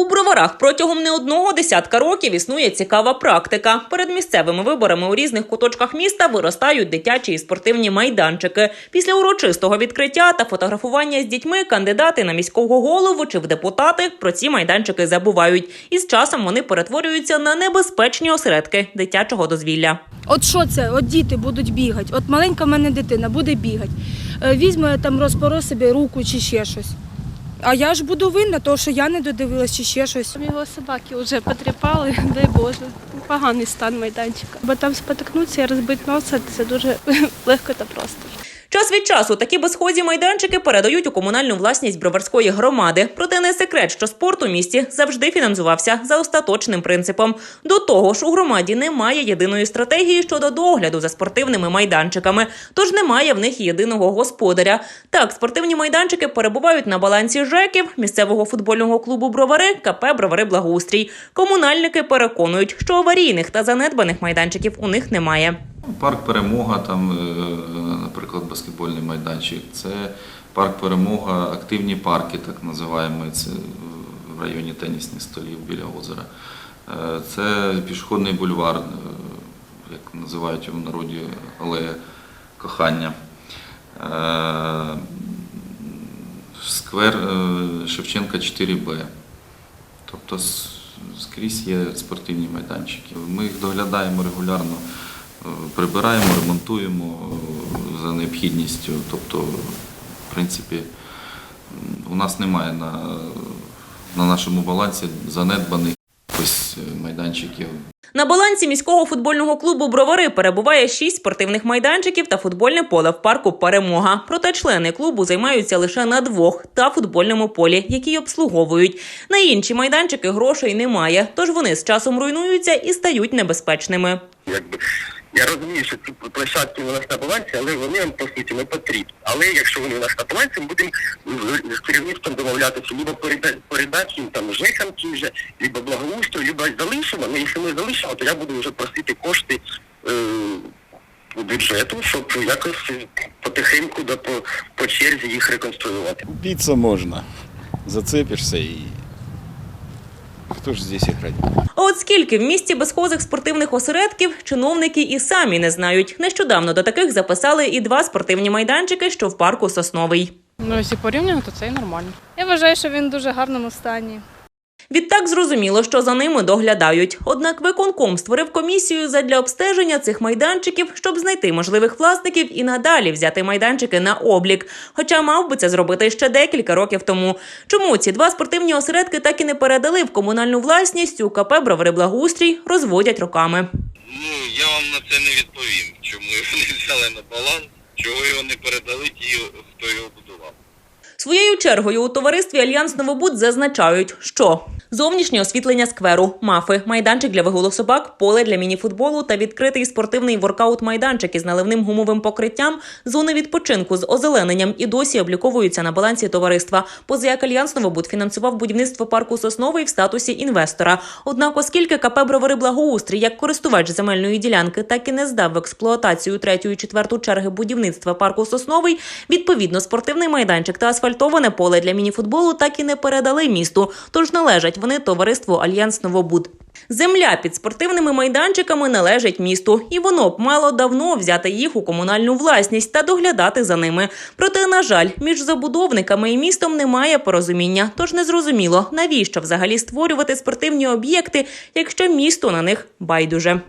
У броварах протягом не одного десятка років існує цікава практика. Перед місцевими виборами у різних куточках міста виростають дитячі і спортивні майданчики. Після урочистого відкриття та фотографування з дітьми кандидати на міського голову чи в депутати про ці майданчики забувають. І з часом вони перетворюються на небезпечні осередки дитячого дозвілля. От що це? От діти будуть бігати. От маленька в мене дитина буде бігати. Е, Візьме там розпоро собі руку чи ще щось. А я ж буду винна, тому що я не додивилась чи ще щось. Його собаки вже потріпали, дай Боже. Поганий стан майданчика. Бо там спотикнутися і розбити носа це дуже легко та просто. Час від часу такі безхозі майданчики передають у комунальну власність броварської громади. Проте не секрет, що спорт у місті завжди фінансувався за остаточним принципом. До того ж, у громаді немає єдиної стратегії щодо догляду за спортивними майданчиками, тож немає в них єдиного господаря. Так, спортивні майданчики перебувають на балансі ЖЕКів, місцевого футбольного клубу Бровари, КП Бровари Благоустрій. Комунальники переконують, що аварійних та занедбаних майданчиків у них немає. Парк Перемога, там, е, наприклад, баскетбольний майданчик. Це парк Перемога, активні парки, так називаємо. Це в районі тенісних столів біля озера. Е, Це пішохідний бульвар, е, як називають в народі алея кохання. Е, Сквер е, Шевченка 4Б. Тобто скрізь є спортивні майданчики. Ми їх доглядаємо регулярно, е, прибираємо, ремонтуємо е, за необхідністю. Тобто, в принципі, у нас немає на, на нашому балансі занедбаних ось е, майданчиків. На балансі міського футбольного клубу Бровари перебуває шість спортивних майданчиків та футбольне поле в парку Перемога. Проте члени клубу займаються лише на двох та футбольному полі, які й обслуговують. На інші майданчики грошей немає, тож вони з часом руйнуються і стають небезпечними. якби я розумію, що ці площадки у нас на балансі, але вони нам по суті не потрібні. Але якщо вони у нас на балансі, ми будемо з- керівництвом домовлятися, либо переда- передати їм там жекам ті вже, либо благоустрою, либо залишимо. Ну, якщо ми залишимо, то я буду вже просити кошти е, бюджету, щоб якось потихеньку да, по, по черзі їх реконструювати. Биться можно. Зацепишься и... Кто ж здесь играть? А от скільки в місті безхозих спортивних осередків чиновники і самі не знають. Нещодавно до таких записали і два спортивні майданчики, що в парку Сосновий. Ну, якщо порівняно, то це і нормально. Я вважаю, що він в дуже гарному стані. Відтак зрозуміло, що за ними доглядають. Однак виконком створив комісію задля обстеження цих майданчиків, щоб знайти можливих власників і надалі взяти майданчики на облік. Хоча мав би це зробити ще декілька років тому. Чому ці два спортивні осередки так і не передали в комунальну власність у КП Бровари Благоустрій розводять роками. Ну, я вам на це не відповім, чому його не взяли на баланс, чого його не передали ті, хто його будував. Своєю чергою у товаристві Альянс Новобуд зазначають, що зовнішнє освітлення скверу, мафи, майданчик для вигулу собак, поле для мініфутболу та відкритий спортивний воркаут-майданчик із наливним гумовим покриттям, зони відпочинку з озелененням і досі обліковуються на балансі товариства. Позаяк Альянс Новобуд фінансував будівництво парку Сосновий в статусі інвестора. Однак, оскільки КП Бровари Благоустрій як користувач земельної ділянки так і не здав в експлуатацію третю і четверту черги будівництва парку Сосновий, відповідно спортивний майданчик та асфальтоване поле для мініфутболу так і не передали місту, тож належать вони товариству Альянс Новобуд. Земля під спортивними майданчиками належить місту, і воно б мало давно взяти їх у комунальну власність та доглядати за ними. Проте, на жаль, між забудовниками і містом немає порозуміння, тож незрозуміло, навіщо взагалі створювати спортивні об'єкти, якщо місто на них байдуже.